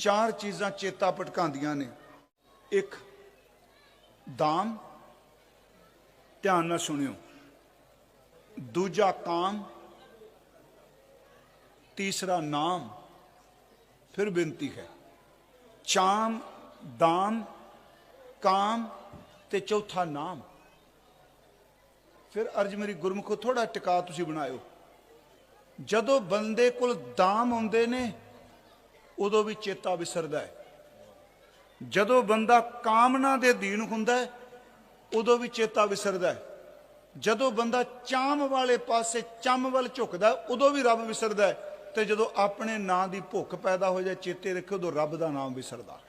ਚਾਰ ਚੀਜ਼ਾਂ ਚੇਤਾ ਭਟਕਾਉਂਦੀਆਂ ਨੇ। ਇੱਕ, ਦਾਮ। ਧਿਆਨ ਨਾਲ ਸੁਣਿਓ। ਦੂਜਾ ਕਾਮ। ਤੀਸਰਾ ਨਾਮ। ਫਿਰ ਬੇਨਤੀ ਹੈ। ਚਾਮ, ਦਾਮ, ਕਾਮ ਤੇ ਚੌਥਾ ਨਾਮ। ਫਿਰ ਅਰਜ ਮੇਰੀ ਗੁਰਮੁਖੋ ਥੋੜਾ ਟਿਕਾ ਤੁਸੀਂ ਬਣਾਇਓ। ਜਦੋਂ ਬੰਦੇ ਕੋਲ ਦਾਮ ਆਉਂਦੇ ਨੇ ਉਦੋਂ ਵੀ ਚੇਤਾ ਵਿਸਰਦਾ ਹੈ। ਜਦੋਂ ਬੰਦਾ ਕਾਮਨਾ ਦੇ ਅਧੀਨ ਹੁੰਦਾ ਹੈ, ਉਦੋਂ ਵੀ ਚੇਤਾ ਵਿਸਰਦਾ ਹੈ। ਜਦੋਂ ਬੰਦਾ ਚਾਮ ਵਾਲੇ ਪਾਸੇ ਚੰਮ ਵੱਲ ਝੁਕਦਾ ਉਦੋਂ ਵੀ ਰੱਬ ਵਿਸਰਦਾ ਹੈ। ਤੇ ਜਦੋਂ ਆਪਣੇ ਨਾਂ ਦੀ ਭੁੱਖ ਪੈਦਾ ਹੋ ਜਾਏ, ਚੇਤੇ ਰੱਖੋ ਉਦੋਂ ਰੱਬ ਦਾ ਨਾਮ ਵਿਸਰਦਾ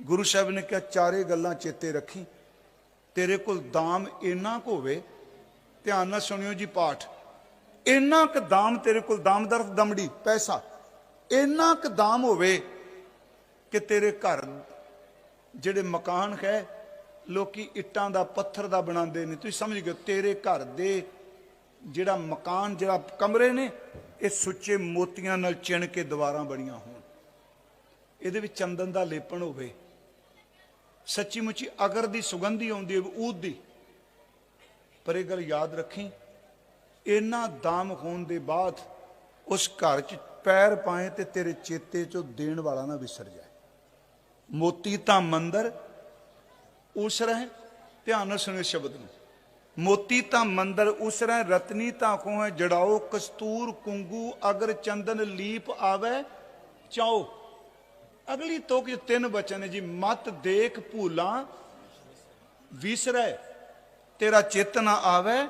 ਗੁਰੂ ਸਾਹਿਬ ਨੇ ਕਿਹਾ, ਚਾਰੇ ਗੱਲਾਂ ਚੇਤੇ ਰੱਖੀ। ਤੇਰੇ ਕੋਲ ਦਾਮ ਇੰਨਾ ਕੁ ਹੋਵੇ, ਧਿਆਨ ਨਾਲ ਸੁਣਿਓ ਜੀ ਪਾਠ। ਇੰਨਾ ਕੁ ਦਾਮ ਤੇਰੇ ਕੋਲ ਦਾਮ ਦਰਫ ਦਮੜੀ, ਪੈਸਾ। ਇੰਨਾ ਕੁ ਦਾਮ ਹੋਵੇ ਕਿ ਤੇਰੇ ਘਰ ਜਿਹੜੇ ਮਕਾਨ ਹੈ, ਲੋਕੀ ਇੱਟਾਂ ਦਾ, ਪੱਥਰ ਦਾ ਬਣਾਉਂਦੇ ਨੇ। ਤੁਸੀਂ ਸਮਝ ਗਏ, ਤੇਰੇ ਘਰ ਦੇ ਜਿਹੜਾ ਮਕਾਨ, ਜਿਹੜਾ ਕਮਰੇ ਨੇ, ਇਹ ਸੁੱਚੇ ਮੋਤੀਆਂ ਨਾਲ ਚਿਣ ਕੇ ਦੀਵਾਰਾਂ ਬਣੀਆਂ ਹੋਣ। ਇਹਦੇ ਵਿੱਚ ਚੰਦਨ ਦਾ ਲੇਪਣ ਹੋਵੇ। ਸੱਚੀ ਮੁੱਚੀ ਅਗਰ ਦੀ ਸੁਗੰਧੀ ਆਉਂਦੀ ਹੈ ਊਦ ਦੀ। ਪਰ ਇਹ ਗੱਲ ਯਾਦ ਰੱਖੀ ਇਹਨਾਂ ਦਾਮ ਹੋਣ ਦੇ ਬਾਅਦ ਉਸ ਘਰ 'ਚ ਪੈਰ ਪਾਏ ਤੇ ਤੇਰੇ ਚੇਤੇ 'ਚੋਂ ਦੇਣ ਵਾਲਾ ਨਾ ਵਿਸਰ ਜਾਏ। ਮੋਤੀ ਤਾਂ ਮੰਦਰ, ਉਸ ਰਹਿ ਧਿਆਨ ਨਾਲ ਸੁਣਿਓ ਸ਼ਬਦ ਨੂੰ। ਮੋਤੀ ਤਾਂ ਮੰਦਰ, ਉਸ ਰਹਿ ਰਤਨੀ ਤਾਂ ਖੋਹ, ਜੜਾਓ, ਕਸਤੂਰ, ਕੁੰਗੂ, ਅਗਰ ਚੰਦਨ ਲੀਪ ਆਵੇ, ਚਾਓ। ਅਗਲੀ ਤੋਕ 'ਚ ਤਿੰਨ ਬਚਨ ਨੇ ਜੀ, ਮਤ ਦੇਖ ਭੂਲਾਂ, ਵਿਸਰੈ, ਤੇਰਾ ਚਿੱਤ ਨਾ ਆਵੇ,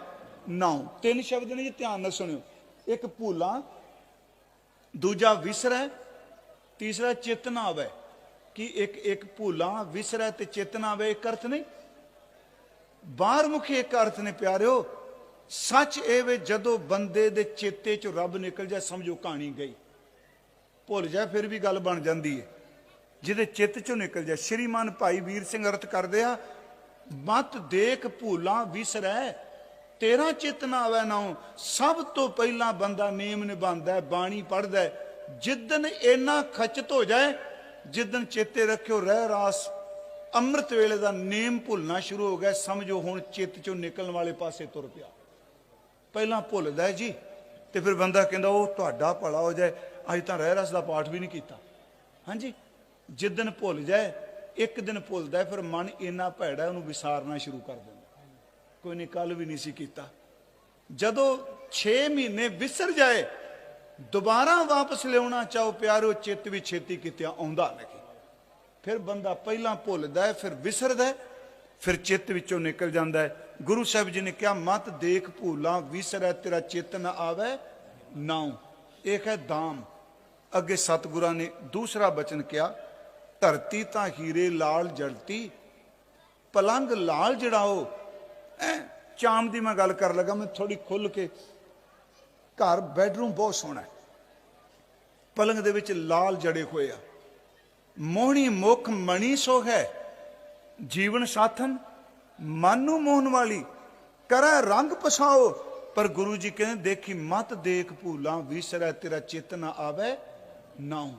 ਨਾਉ। ਤਿੰਨ ਸ਼ਬਦ ਨੇ ਜੀ, ਧਿਆਨ ਨਾਲ ਸੁਣਿਓ। ਇੱਕ ਭੂਲਾ ਦੂਜਾ ਵਿਸਰੈ, ਤੀਸਰਾ ਚਿੱਤ ਨਾ ਆਵੇ ਕਿ ਇੱਕ ਇੱਕ ਭੂਲਾਂ ਵਿਸਰੈ ਤੇ ਚਿੱਤ ਨਾ ਆਵੇ ਇੱਕ ਅਰਥ ਨਹੀਂ? ਬਾਹਰ ਮੁਖੀ ਇੱਕ ਅਰਥ ਨੇ ਪਿਆਰਿਓ, ਸੱਚ ਇਹ ਵੇ ਜਦੋਂ ਬੰਦੇ ਦੇ ਚੇਤੇ ਚੋਂ ਰੱਬ ਨਿਕਲ ਜਾ ਸਮਝੋ ਕਹਾਣੀ ਗਈ। ਭੁੱਲ ਜਾ ਫਿਰ ਵੀ ਗੱਲ ਬਣ ਜਾਂਦੀ ਹੈ ਜਿਹਦੇ ਚਿੱਤ ਚੋਂ ਨਿਕਲ ਜਾ ਸ਼੍ਰੀਮਾਨ ਭਾਈ ਵੀਰ ਸਿੰਘ ਅਰਥ ਕਰਦੇ ਆ, ਮਤ ਦੇਖ ਭੂਲਾਂ ਵਿਸਰੈ ਤੇਰਾ ਚਿੱਤ ਨਾ ਆਵੇ ਨਾ ਸਭ ਤੋਂ ਪਹਿਲਾਂ ਬੰਦਾ ਨੇਮ ਨਿਭਾਉਂਦਾ ਹੈ, ਬਾਣੀ ਪੜ੍ਹਦਾ ਹੈ। ਜਿੱਦਨ ਇੰਨਾ ਖਚਤ ਹੋ ਜਾਏ ਜਿੱਦਨ ਚੇਤੇ ਰੱਖਿਓ ਰਹਿ ਰਾਸ। ਅੰਮ੍ਰਿਤ ਵੇਲੇ ਦਾ ਨੇਮ ਭੁੱਲਣਾ ਸ਼ੁਰੂ ਹੋ ਗਿਆ, ਸਮਝੋ ਹੁਣ ਚਿੱਤ ਚੋਂ ਨਿਕਲਣ ਵਾਲੇ ਪਾਸੇ ਤੁਰ ਪਿਆ। ਪਹਿਲਾਂ ਭੁੱਲਦਾ ਜੀ, ਤੇ ਫਿਰ ਬੰਦਾ ਕਹਿੰਦਾ, ਉਹ ਤੁਹਾਡਾ ਭਲਾ ਹੋ ਜਾਏ। ਅੱਜ ਤਾਂ ਰਹਿ ਰਸ ਦਾ ਪਾਠ ਵੀ ਨਹੀਂ ਕੀਤਾ। ਹਾਂਜੀ ਜਿੱਦਨ ਭੁੱਲ ਜਾਏ, ਇੱਕ ਦਿਨ ਭੁੱਲਦਾ ਫਿਰ ਮਨ ਇੰਨਾ ਭੈੜਾ ਉਹਨੂੰ ਵਿਸਾਰਨਾ ਸ਼ੁਰੂ ਕਰ ਦਿੰਦਾ ਕੋਈ ਨਹੀਂ ਕੱਲ ਵੀ ਨਹੀਂ ਸੀ ਕੀਤਾ। ਜਦੋਂ 6 ਮਹੀਨੇ ਵਿਸਰ ਜਾਏ, ਦੁਬਾਰਾ ਵਾਪਸ ਲਿਆਉਣਾ ਚਾਹੋ ਪਿਆਰੋ, ਚਿੱਤ ਵੀ ਛੇਤੀ ਕਿਤੇ ਆਉਂਦਾ ਨਹੀਂ। ਫਿਰ ਬੰਦਾ ਪਹਿਲਾਂ ਭੁੱਲਦਾ ਹੈ, ਫਿਰ ਵਿਸਰਦਾ ਹੈ, ਫਿਰ ਚਿੱਤ ਵਿੱਚੋਂ ਨਿਕਲ ਜਾਂਦਾ ਹੈ। ਗੁਰੂ ਸਾਹਿਬ ਜੀ ਨੇ ਕਿਹਾ, ਮਤ ਦੇਖ ਭੂਲਾਂ, ਵਿਸਰੈ, ਤੇਰਾ ਚਿੱਤ ਨਾ ਆਵੇ ਨਾਉ ਇਹ ਹੈ ਦਾਮ। ਅੱਗੇ ਸਤਿਗੁਰਾਂ ਨੇ ਦੂਸਰਾ ਬਚਨ ਕਿਹਾ, ਧਰਤੀ ਤਾਂ ਹੀਰੇ ਲਾਲ ਜੜਤੀ ਪਲੰਗ ਲਾਲ ਜੜਾਓ ਚਾਮ ਦੀ ਮੈਂ ਗੱਲ ਕਰ ਲਗਾ, ਮੈਂ ਥੋੜੀ ਖੁੱਲ ਕੇ ਘਰ ਬੈਡਰੂਮ ਬਹੁਤ ਸੋਹਣਾ ਹੈ। ਪਲੰਗ ਦੇ ਵਿੱਚ ਲਾਲ ਜੜੇ ਹੋਏ ਆ। ਮੋਹਣੀ ਮੁਖ ਮਣੀ ਸੋ ਹੈ। ਜੀਵਨ ਸਾਥਨ, ਮਨ ਨੂੰ ਮੋਹਨ ਵਾਲੀ। ਕਰੈ ਰੰਗ ਪਸਾਓ, ਪਰ ਗੁਰੂ ਜੀ ਕਹਿੰਦੇ, ਦੇਖੀ ਮਤ ਦੇਖ ਭੂਲਾਂ, ਵਿਸਰੈ ਤੇਰਾ ਚੇਤਨਾ ਆਵੇ, ਨਾਉ।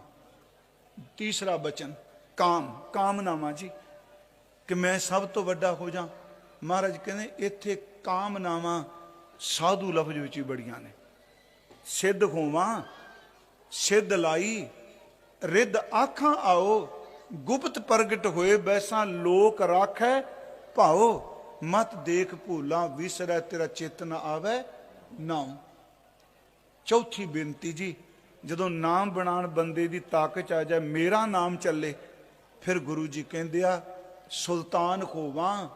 ਤੀਸਰਾ ਬਚਨ, ਕਾਮ, ਕਾਮਨਾਵਾਂ ਜੀ। ਕਿ ਮੈਂ ਸਭ ਤੋਂ ਵੱਡਾ ਹੋ ਜਾ। ਮਹਾਰਾਜ ਕਹਿੰਦੇ, ਇੱਥੇ ਕਾਮਨਾਵਾਂ ਸਾਧੂ ਲਫ਼ਜ਼ ਵਿੱਚ ਹੀ ਬੜੀਆਂ ਨੇ। ਸਿੱਧ ਹੋਵਾਂ ਸਿੱਧ ਲਾਈ, ਰਿੱਧ ਆਖਾਂ ਆਓ, ਗੁਪਤ ਪ੍ਰਗਟ ਹੋਏ ਬੈਸਾ ਲੋਕ ਰਾਖੈ ਭਾਓ, ਮਤ ਦੇਖ ਭੂਲਾਂ ਵਿਸਰੈ ਤੇਰਾ ਚਿੱਤ ਨਾ ਆਵੇ ਨਾਉ। ਚੌਥੀ ਬੇਨਤੀ ਜੀ, ਜਦੋਂ ਨਾਮ ਬਣਾਉਣ ਬੰਦੇ ਦੀ ਤਾਕਤ ਆ ਜਾਏ, ਮੇਰਾ ਨਾਮ ਚੱਲੇ, ਫਿਰ ਗੁਰੂ ਜੀ ਕਹਿੰਦੇ ਆ, ਸੁਲਤਾਨ ਹੋਵਾਂ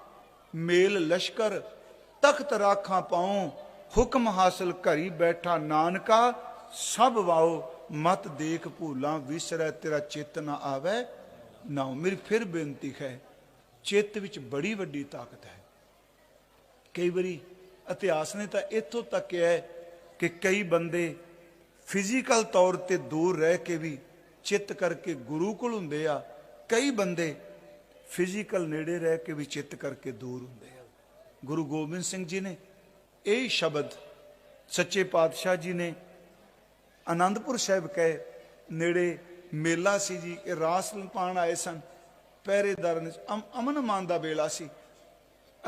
ਮੇਲ ਲਸ਼ਕਰ ਤਖਤ ਰਾਖਾਂ ਪਾਉ, ਹੁਕਮ ਹਾਸਲ ਘਰੀ ਬੈਠਾ ਨਾਨਕਾ, ਸਭ ਵਾਓ, ਮਤ ਦੇਖ ਭੂਲਾਂ ਵਿਸਰੈ, ਤੇਰਾ ਚਿੱਤ ਨਾ ਆਵੇ, ਨਾ ਮੇਰੀ ਫਿਰ ਬੇਨਤੀ ਹੈ, ਚਿੱਤ ਵਿੱਚ ਬੜੀ ਵੱਡੀ ਤਾਕਤ ਹੈ। ਕਈ ਵਾਰੀ ਇਤਿਹਾਸ ਨੇ ਤਾਂ ਇੱਥੋਂ ਤੱਕ ਹੈ ਕਿ ਕਈ ਬੰਦੇ ਫਿਜ਼ੀਕਲ ਤੌਰ ਤੇ ਦੂਰ ਰਹਿ ਕੇ ਵੀ ਚਿੱਤ ਕਰਕੇ ਗੁਰੂ ਕੋਲ ਹੁੰਦੇ ਆ, ਕਈ ਬੰਦੇ ਫਿਜ਼ੀਕਲ ਨੇੜੇ ਰਹਿ ਕੇ ਵੀ ਚਿੱਤ ਕਰਕੇ ਦੂਰ ਹੁੰਦੇ ਗੁਰੂ ਗੋਬਿੰਦ ਸਿੰਘ ਜੀ ਨੇ, ਇਹ ਸ਼ਬਦ ਸੱਚੇ ਪਾਤਸ਼ਾਹ ਜੀ ਨੇ ਆਨੰਦਪੁਰ ਸਾਹਿਬ ਕਹੇ, ਨੇੜੇ ਮੇਲਾ ਸੀ ਜੀ, ਇਹ ਰਾਸ ਪਾਣ ਆਏ ਸਨ, ਪਹਿਰੇਦਾਰ ਨੇ, ਅਮ- ਅਮਨ ਮਾਨ ਦਾ ਵੇਲਾ ਸੀ।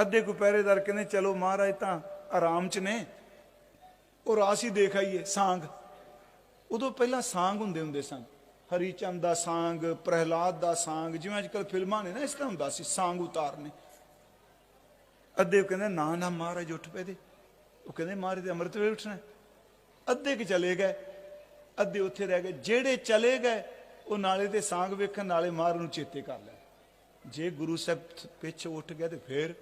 ਅੱਧੇ ਕੋ ਪਹਿਰੇਦਾਰ ਕਹਿੰਦੇ, ਚਲੋ ਮਹਾਰਾਜ ਤਾਂ ਆਰਾਮ ਚ ਨੇ। ਉਹ ਰਾਸ ਹੀ ਦੇਖ ਆਈਏ, ਸਾਂਗ। ਉਦੋਂ ਪਹਿਲਾਂ ਸਾਂਗ ਹੁੰਦੇ ਹੁੰਦੇ ਸਨ। ਹਰੀ ਚੰਦ ਦਾ ਸਾਂਗ, ਪ੍ਰਹਿਲਾਦ ਦਾ ਸਾਂਗ, ਜਿਵੇਂ ਅੱਜ ਕੱਲ ਫਿਲਮਾਂ ਨੇ ਨਾ, ਇਸ ਤਰ੍ਹਾਂ ਹੁੰਦਾ ਸੀ, ਸਾਂਗ ਉਤਾਰਨੇ। ਅੱਧੇ ਕਹਿੰਦੇ, ਨਾ ਨਾ, ਮਹਾਰਾਜ, ਉੱਠ ਪਏ ਦੇ। ਉਹ ਕਹਿੰਦੇ, ਮਹਾਰਾਜ ਦੇ ਅੰਮ੍ਰਿਤ ਵੇਲੇ ਉੱਠਣਾ ਅੱਧੇ ਕਿ ਚਲੇ ਗਏ, ਅੱਧੇ ਉੱਥੇ ਰਹਿ ਗਏ। ਜਿਹੜੇ ਚਲੇ ਗਏ, ਉਹ ਨਾਲੇ ਤੇ ਸਾਂਗ ਵੇਖਣ, ਨਾਲੇ ਮਹਾਰਾਜ ਨੂੰ ਚੇਤੇ ਕਰ ਲੈ ਜੇ ਗੁਰੂ ਸਾਹਿਬ ਪਿੱਛੇ ਉੱਠ ਗਿਆ ਤੇ ਫੇਰ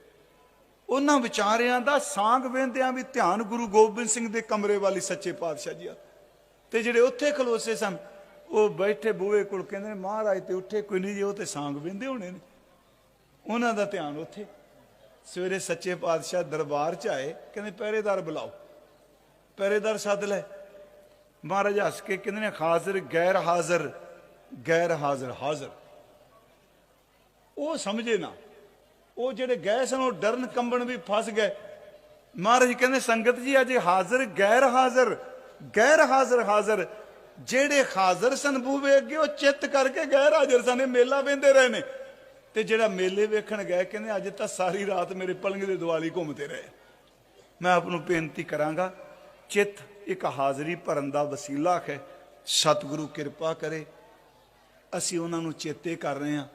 ਉਹਨਾਂ ਵਿਚਾਰਿਆਂ ਦਾ ਸਾਂਗ ਵੇਂਦਿਆਂ ਵੀ ਧਿਆਨ ਗੁਰੂ ਗੋਬਿੰਦ ਸਿੰਘ ਦੇ ਕਮਰੇ ਵਾਲੀ ਸੱਚੇ ਪਾਤਸ਼ਾਹ ਜੀ ਆ। ਤੇ ਜਿਹੜੇ ਉੱਥੇ ਖਲੋਸੇ ਸਨ, ਉਹ ਬੈਠੇ ਬੂਹੇ ਕੋਲ ਕਹਿੰਦੇ ਨੇ, ਮਹਾਰਾਜ ਤੇ ਉੱਠੇ, ਕੋਈ ਨਹੀਂ ਜੀ, ਉਹ ਤੇ ਸਾਂਗ ਵੇਂਦੇ ਹੋਣੇ ਨੇ। ਉਹਨਾਂ ਦਾ ਧਿਆਨ ਉੱਥੇ ਸਵੇਰੇ ਸੱਚੇ ਪਾਤਸ਼ਾਹ ਦਰਬਾਰ ਚ ਆਏ, ਕਹਿੰਦੇ, ਪਹਿਰੇਦਾਰ ਬੁਲਾਓ। ਪਹਿਰੇਦਾਰ ਸੱਦ ਲੈ। ਮਹਾਰਾਜ, ਹੱਸ ਕੇ ਕਹਿੰਦੇ ਨੇ, ਹਾਜ਼ਰ, ਗੈਰ ਹਾਜ਼ਰ ਗੈਰ ਹਾਜ਼ਰ ਹਾਜ਼ਰ। ਉਹ ਸਮਝੇ ਨਾ। ਉਹ ਜਿਹੜੇ ਗਏ ਸਨ, ਉਹ ਡਰਨ ਕੰਬਣ ਵੀ ਫਸ ਗਏ। ਮਹਾਰਾਜ ਕਹਿੰਦੇ, ਸੰਗਤ ਜੀ, ਅਜੇ ਹਾਜ਼ਰ, ਗੈਰ ਹਾਜ਼ਰ ਗੈਰ ਹਾਜ਼ਰ ਹਾਜ਼ਰ। ਜਿਹੜੇ ਹਾਜ਼ਰ ਸਨ ਬੂਵੇ ਅੱਗੇ, ਉਹ ਚਿੱਤ ਕਰਕੇ ਗੈਰ ਹਾਜ਼ਰ ਸਨ। ਇਹ ਮੇਲਾ ਵੇਂਦੇ ਰਹੇ ਨੇ। ਤੇ ਜਿਹੜਾ ਮੇਲੇ ਵੇਖਣ ਗਏ ਕਹਿੰਦੇ ਅੱਜ ਤਾਂ ਸਾਰੀ ਰਾਤ ਮੇਰੇ ਪਲੰਗ ਦੇ ਦੁਆਲੀ ਘੁੰਮਦੇ ਰਹੇ। ਮੈਂ ਆਪ ਨੂੰ ਬੇਨਤੀ ਕਰਾਂਗਾ ਚਿੱਤ ਇੱਕ ਹਾਜ਼ਰੀ ਭਰਨ ਦਾ ਵਸੀਲਾ ਹੈ। ਸਤਿਗੁਰੂ ਕਿਰਪਾ ਕਰੇ ਅਸੀਂ ਉਹਨਾਂ ਨੂੰ ਚੇਤੇ ਕਰ ਰਹੇ ਹਾਂ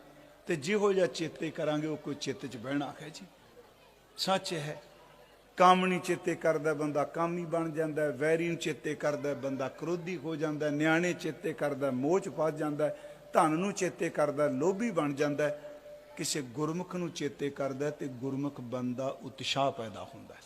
ਤੇ ਜਿਹੋ ਜਿਹਾ ਚੇਤੇ ਕਰਾਂਗੇ ਉਹ ਕੋਈ ਚਿੱਤ 'ਚ ਬਹਿਣਾ ਹੈ ਜੀ। ਸੱਚ ਹੈ ਕੰਮ ਨਹੀਂ ਚੇਤੇ ਕਰਦਾ ਬੰਦਾ ਕੰਮ ਹੀ ਬਣ ਜਾਂਦਾ ਹੈ। ਵੈਰੀ ਨੂੰ ਚੇਤੇ ਕਰਦਾ ਬੰਦਾ ਕ੍ਰੋਧੀ ਹੋ ਜਾਂਦਾ ਨਿਆਣੇ ਚੇਤੇ ਕਰਦਾ ਹੈ, ਮੋਹ 'ਚ ਫਸ ਜਾਂਦਾ ਧਨ ਨੂੰ ਚੇਤੇ ਕਰਦਾ ਲੋਭੀ ਬਣ ਜਾਂਦਾ ਕਿਸੇ ਗੁਰਮੁਖ ਨੂੰ ਚੇਤੇ ਕਰਦਾ ਹੈ ਤੇ ਗੁਰਮੁਖ ਬੰਦਾ ਉਤਸ਼ਾਹ ਪੈਦਾ ਹੁੰਦਾ ਹੈ।